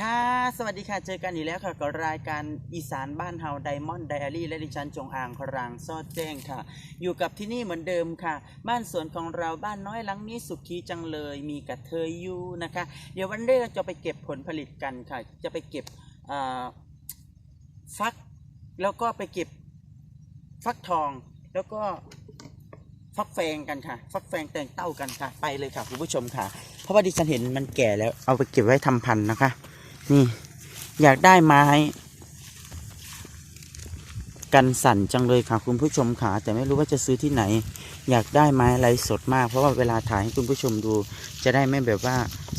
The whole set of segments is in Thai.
ค่ะ สวัสดีค่ะ เจอกันอีกแล้วค่ะ กับรายการอีสานบ้านเฮาไดมอนด์ไดอารี่และดิฉันจงอางครางซอดแจ้งค่ะ อยู่กับที่นี่เหมือนเดิมค่ะ บ้านสวนของเราบ้านน้อยหลังนี้สุขีจังเลย มีกระเทยอยู่นะคะ เดี๋ยววันนี้เราจะไปเก็บผลผลิตกันค่ะ จะไปเก็บฟัก แล้วก็ไปเก็บฟักทอง แล้วก็ฟักแฟงกันค่ะ ฟักแฟงแตงเต้ากันค่ะ ไปเลยค่ะคุณผู้ชมค่ะ เพราะว่าดิฉันเห็นมันแก่แล้ว เอาไปเก็บไว้ทำพันธุ์นะคะ นี่ อยากได้ไม้กันสั่นจังเลยค่ะคุณผู้ชมค่ะแต่ไม่รู้ว่าจะซื้อที่ไหน อยากได้ไม้อะไรสดมาก เพราะว่าเวลาถ่ายให้คุณผู้ชมดู จะได้ไม่แบบว่า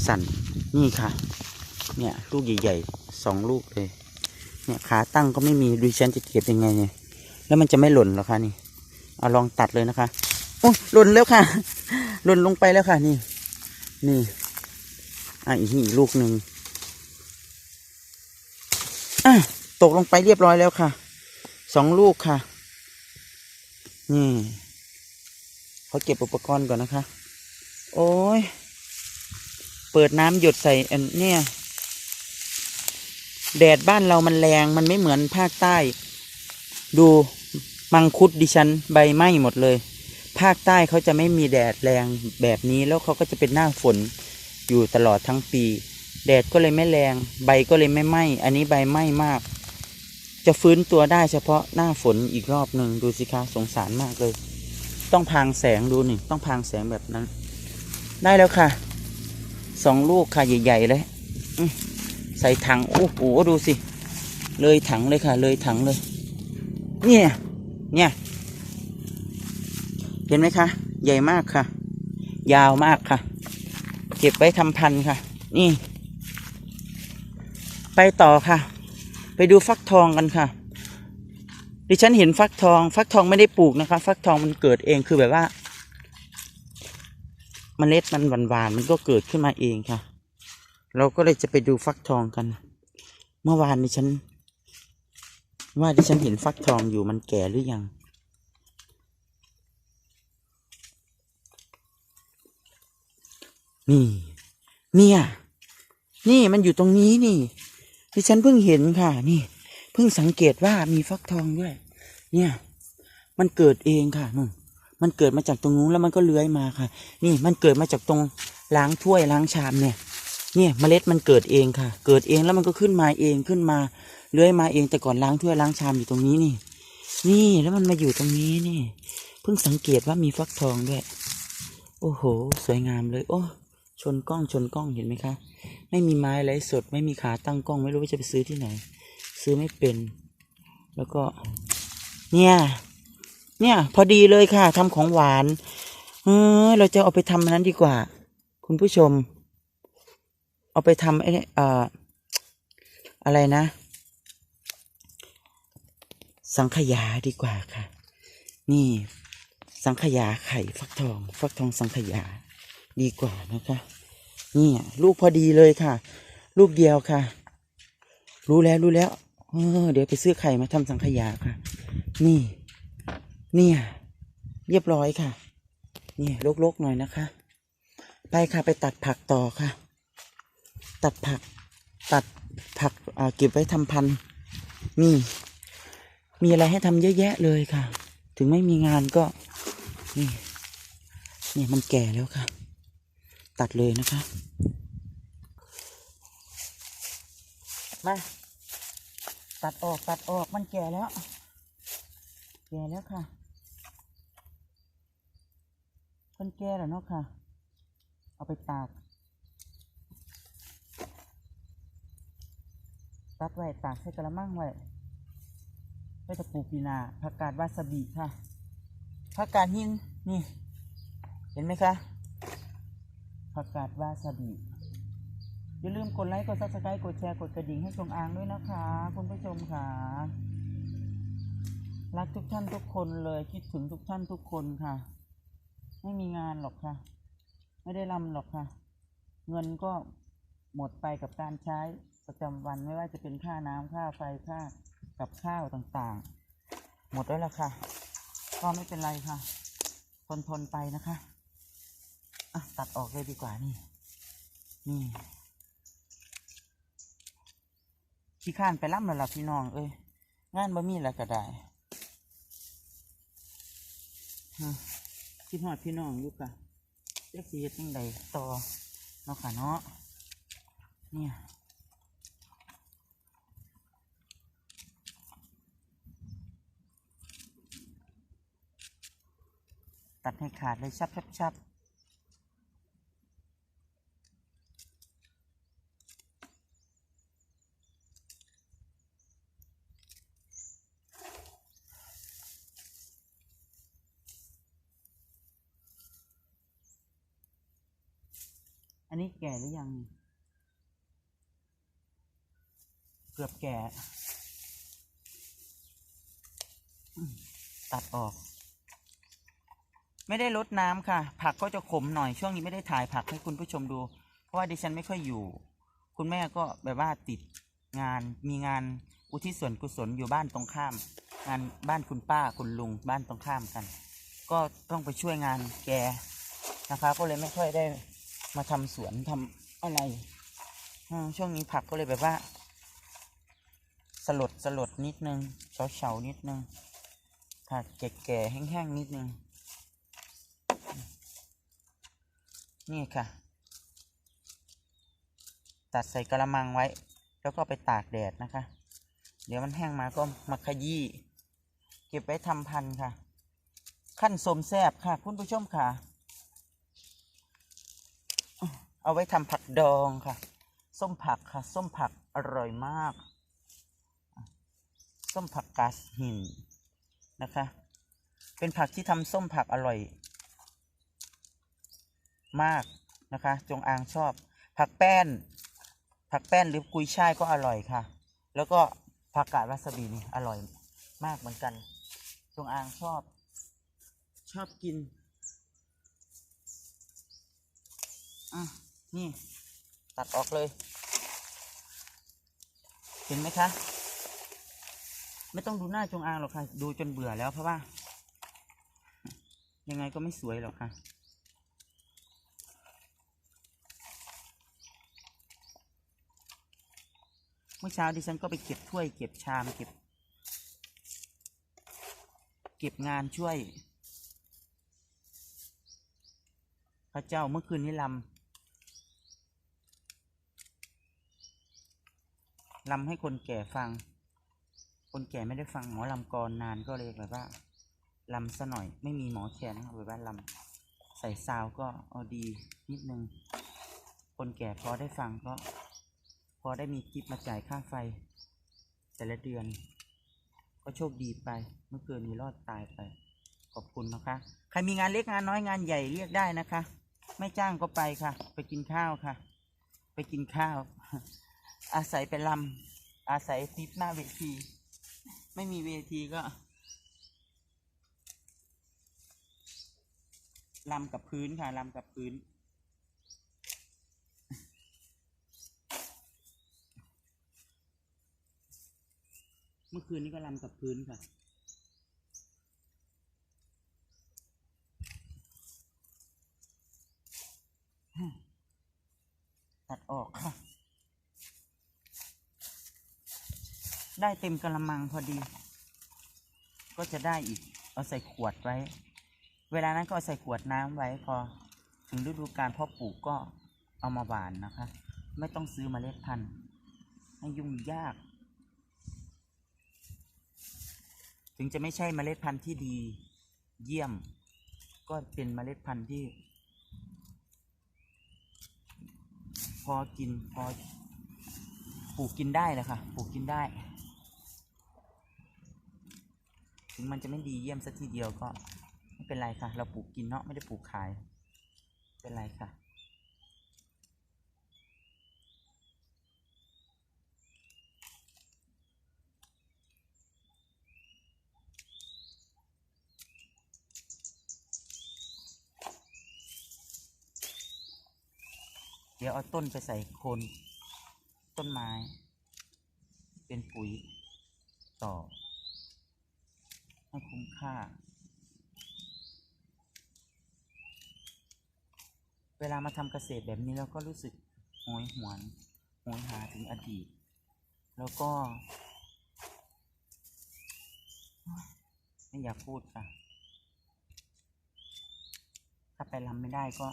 สั่นนี่ค่ะ เนี่ยลูกใหญ่ๆสองลูกเลยเนี่ยขาตั้งก็ไม่มีดูฉันจะเก็บยังไงเนี่ยแล้วมันจะไม่หล่นหรอคะนี่เอาลองตัดเลยนะคะโอ้หล่นแล้วค่ะ หล่นลงไปแล้วค่ะนี่ นี่อะอีกอีกลูกหนึ่งอะ ตกลงไปเรียบร้อยแล้วค่ะ สองลูกค่ะ นี่เขาเก็บอุปกรณ์ก่อนนะคะ โอ้ย เปิดน้ำหยดใส่อันเนี่ย แดดบ้านเรามันแรง มันไม่เหมือนภาคใต้ ดูมังคุดดิฉันใบไหม้หมดเลย ภาคใต้เขาจะไม่มีแดดแรงแบบนี้แล้วเขาก็จะเป็นหน้าฝนอยู่ตลอดทั้งปี แดดก็เลยไม่แรง ใบก็เลยไม่ไหม้ อันนี้ใบไหม้มาก จะฟื้นตัวได้เฉพาะหน้าฝนอีกรอบหนึ่งดูสิคะสงสารมากเลย ต้องพางแสงดูนี่ต้องพางแสงแบบนั้น ได้แล้วค่ะสองลูกค่ะใหญ่ๆเลยใส่ถังโอ้โหดูสิ เลยถังเลยค่ะ เลยถังเลย เนี่ย เนี่ยเห็นไหมคะ ใหญ่มากค่ะ ยาวมากค่ะ เก็บไว้ทำพันธุ์ค่ะ นี่ ไปต่อค่ะ ไปดูฟักทองกันค่ะ ดิฉันเห็นฟักทอง ฟักทองไม่ได้ปลูกนะคะ ฟักทองมันเกิดเองคือแบบว่าเมล็ดมันหวานๆมันก็เกิดขึ้นมาเองค่ะ เราก็เลยจะไปดูฟักทองกัน เมื่อวานดิฉัน ว่าดิฉันเห็นฟักทองอยู่มันแก่หรือยังนี่ เนี่ย นี่มันอยู่ตรงนี้นี่ ดิฉันเพิ่งเห็นค่ะ นี่ เพิ่งสังเกตว่ามีฟักทองด้วย เนี่ย มันเกิดเองค่ะนู่นมันเกิดมาจากตรงนู้นแล้วมันก็เลื้อยมาค่ะ นี่มันเกิดมาจากตรงล้างถ้วยล้างชามเนี่ย เนี่ยเมล็ดมันเกิดเองค่ะ เกิดเองแล้วมันก็ขึ้นมาเองขึ้นมาเลื้อยมาเองแต่ก่อนล้างถ้วยล้างชามอยู่ตรงนี้นี่ นี่แล้วมันมาอยู่ตรงนี้นี่ เพิ่งสังเกตว่ามีฟักทองด้วย โอ้โห สวยงามเลย โอ้ ชนกล้องชนกล้องเห็นไหมคะ ไม่มีไม้ไรสด ไม่มีขาตั้งกล้อง ไม่รู้ว่าจะไปซื้อที่ไหน ซื้อไม่เป็น แล้วก็ เนี่ย เนี่ย พอดีเลยค่ะทำของหวาน เออ เราจะเอาไปทำอันนั้นดีกว่า คุณผู้ชม เอาไปทำไอ้เอ่ออะไรนะ สังขยาดีกว่าค่ะ นี่ สังขยาไข่ฟักทอง ฟักทองสังขยา ดีกว่านะคะนี่ลูกพอดีเลยค่ะ ลูกเดียวค่ะ รู้แล้วรู้แล้วเออเดี๋ยวไปซื้อไข่มาทำสังขยาค่ะ นี่ เนี่ย เรียบร้อยค่ะ นี่ลกๆหน่อยนะคะ ไปค่ะไปตัดผักต่อค่ะ ตัดผัก ตัดผักอ่าเก็บไว้ทำพันธุ์นี่ มีอะไรให้ทำเยอะแยะเลยค่ะ ถึงไม่มีงานก็ นี่ นี่มันแก่แล้วค่ะ ตัดเลยนะคะ มา ตัดออกตัดออกมันแก่แล้ว แก่แล้วค่ะคนแก่แล้วเนาะค่ะ เอาไปตาก ตัดไว้ตากใส่กระมังไว้ไว้ตะปูปีนาผักกาดวาซาบิค่ะผักกาดหินนี่ เห็นไหมคะ ผักกาดวาซาบิอย่าลืมกดไลค์ กดซับสไครต์กดแชร์ กดกระดิ่งให้จงอางด้วยนะคะ คุณผู้ชมค่ะ รักทุกท่านทุกคนเลยคิดถึงทุกท่านทุกคนค่ะ ไม่มีงานหรอกค่ะ ไม่ได้รำหรอกค่ะ เงินก็หมดไปกับการใช้ประจำวันไม่ว่าจะเป็นค่าน้ำค่าไฟค่ากับข้าวต่างๆ หมดแล้วล่ะค่ะ ก็ไม่เป็นไรค่ะ ทนทนๆไปนะคะ ตัดออกเลยดีกว่านี่ นี่ขี้ข้านไปล่ำแล้วล่ะพี่น้อง เอ้ย งานบ่มีแล้วก็ได้คิดฮอดพี่น้องอยู่กะเจ๊สีเฮ็ดยังไงต่อเนาะค่ะเนาะ เนี่ยตัดให้ขาดเลยชับชับชับ นนี้แก่หรือยัง เกือบแก่ ตัดออก ไม่ได้ลดน้ำค่ะ ผักก็จะขมหน่อย ช่วงนี้ไม่ได้ถ่ายผักให้คุณผู้ชมดู เพราะว่าดิฉันไม่ค่อยอยู่ คุณแม่ก็แบบว่าติดงาน มีงานอุทิศส่วนกุศลอยู่บ้านตรงข้าม งานบ้านคุณป้าคุณลุงบ้านตรงข้ามกัน ก็ต้องไปช่วยงานแกนะคะ ก็เลยไม่ค่อยได้ มาทำสวนทำอะไรช่วงนี้ผักก็เลยแบบว่า สลดสลดนิดนึงเฉาเฉานิดนึงผักแก่ๆแห้งๆนิดนึง นี่ค่ะ ตัดใส่กระมังไว้ แล้วก็ไปตากแดดนะคะ เดี๋ยวมันแห้งมาก็มาขยี้เก็บไว้ทำพันธุ์ค่ะ ขั้นสมแซบค่ะคุณผู้ชมค่ะ เอาไว้ทำผักดองค่ะ ส้มผักค่ะ ส้มผักอร่อยมาก ส้มผักกาสหินนะคะ เป็นผักที่ทำส้มผักอร่อย มากนะคะ จงอางชอบ ผักแป้น ผักแป้นหรือกุยช่ายก็อร่อยค่ะ แล้วก็ผักกาดวาซาบินี่อร่อยมากเหมือนกัน จงอางชอบ ชอบกิน อะ นี่ตัดออกเลย เห็นไหมคะ ไม่ต้องดูหน้าจงอางหรอกค่ะ ดูจนเบื่อแล้วเพราะว่า ยังไงก็ไม่สวยหรอกค่ะ เมื่อเช้าดิฉันก็ไปเก็บถ้วย เก็บชามเก็บ เก็บงานช่วย พระเจ้าเมื่อคืนนี้ลำ ลำให้คนแก่ฟัง คนแก่ไม่ได้ฟังหมอลำกรนานก็เลยแบบว่าลำซะหน่อยไม่มีหมอแคนนะแบบว่าลำใส่ซาวก็เอาดีนิดนึง คนแก่พอได้ฟังก็ พอได้มีกิฟมาจ่ายค่าไฟ แต่ละเดือน ก็โชคดีไป เมื่อคืนนี้รอดตายไป ขอบคุณนะคะ ใครมีงานเล็กงานน้อยงานใหญ่เรียกได้นะคะ ไม่จ้างก็ไปค่ะ ไปกินข้าวค่ะ ไปกินข้าว อาศัยเป็นลำอาศัยทิปหน้าเวที ไม่มีเวทีก็ลำกับพื้นค่ะลำกับพื้น เมื่อคืนนี้ก็ลำกับพื้นค่ะตัดออกค่ะ ได้เต็มกระมังพอดี ก็จะได้อีก เอาใส่ขวดไว้ เวลานั้นก็เอาใส่ขวดน้ำไว้พอ ถึงฤดูการเพาะปลูกก็เอามาหวานนะคะ ไม่ต้องซื้อเมล็ดพันธุ์ให้ยุ่งยาก ถึงจะไม่ใช่เมล็ดพันธุ์ที่ดี เยี่ยม ก็เป็นเมล็ดพันธุ์ที่ พอกินพอปลูกกินได้แหละค่ะปลูกกินได้ ถึงมันจะไม่ดีเยี่ยมสักทีเดียวก็ไม่เป็นไรค่ะ เราปลูกกินเนาะไม่ได้ปลูกขาย เป็นไรค่ะ เดี๋ยวเอาต้นไปใส่โคนต้นไม้ เป็นปุ๋ยต่อ ให้คุ้มค่า เวลามาทำเกษตรแบบนี้เราก็รู้สึกโหยหวนโหยหาถึงอดีต แล้วก็ ไม่อยากพูดค่ะ ถ้าไปรำไม่ได้ก็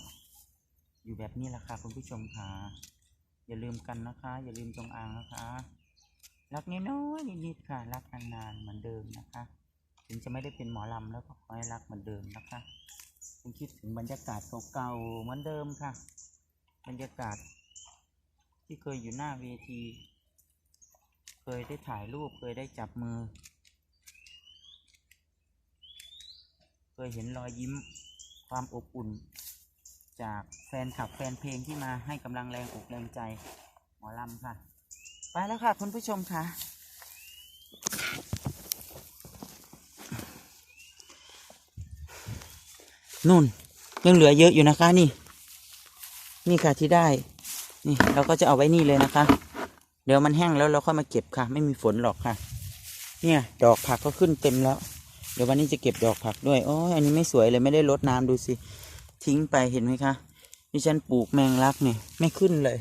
อยู่แบบนี้แหละค่ะคุณผู้ชมค่ะ อย่าลืมกันนะคะ อย่าลืมจงอางนะคะ รักน้อยๆนิดๆค่ะ รักนานๆเหมือนเดิมนะคะ ถึงจะไม่ได้เป็นหมอลำแล้วก็ขอให้รักเหมือนเดิมนะคะคุณคิดถึงบรรยากาศเก่าๆเหมือนเดิมค่ะ บรรยากาศ ที่เคยอยู่หน้าเวที เคยได้ถ่ายรูปเคยได้จับมือ เคยเห็นรอยยิ้มความอบอุ่น จากแฟนคลับแฟนเพลงที่มาให้กำลังแรงอกแรงใจ หมอลำค่ะ ไปแล้วค่ะคุณผู้ชมค่ะ นู่นยังเหลือเยอะอยู่นะคะนี่ นี่ค่ะที่ได้ นี่เราก็จะเอาไว้นี่เลยนะคะ เดี๋ยวมันแห้งแล้วเราค่อยมาเก็บค่ะ ไม่มีฝนหรอกค่ะ เนี่ย ดอกผักก็ขึ้นเต็มแล้ว เดี๋ยววันนี้จะเก็บดอกผักด้วยโอ้ยอันนี้ไม่สวยเลยไม่ได้รดน้ำดูสิ ทิ้งไปเห็นไหมคะดิฉันปลูกแมงลักเนี่ยไม่ขึ้นเลย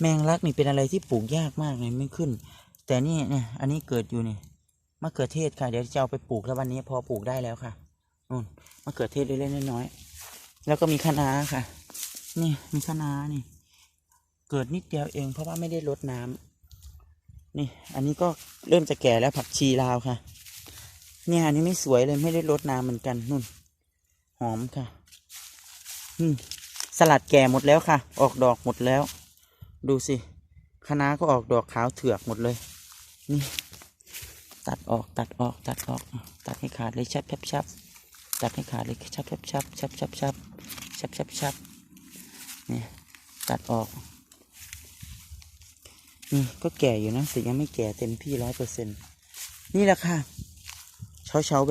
แมงลักนี่เป็นอะไรที่ปลูกยากมากเลยไม่ขึ้น แต่นี่เนี่ยอันนี้เกิดอยู่นี่มะเขือเทศค่ะ เดี๋ยวจะเอาไปปลูกแล้ววันนี้พอปลูกได้แล้วค่ะ นู่นมะเขือเทศเล็กๆน้อยๆแล้วก็มีคะน้าค่ะ นี่มีคะน้านี่ เกิดนิดเดียวเอง เพราะว่าไม่ได้รดน้ำนี่ อันนี้ก็เริ่มจะแก่แล้วผักชีลาวค่ะ เนี่ยอันนี้ไม่สวยเลยไม่ได้รดน้ำเหมือนกันนู่น หอมค่ะอืมสลัดแก่หมดแล้วค่ะ ออกดอกหมดแล้ว ดูสิคะน้าก็ออกดอกขาวเถือกหมดเลย นี่ ตัดออกตัดออกตัดออก ตัดให้ขาดเลยชับชับชับ จับให้ขาดเลยชับชับชับชับชับชับชับชับชับเนี่ยตัดออกนี่ก็แก่อยู่นะแต่ยังไม่แก่เต็มที่ร้อยเปอร์เซ็นต์นี่แหละค่ะเช้าเช้า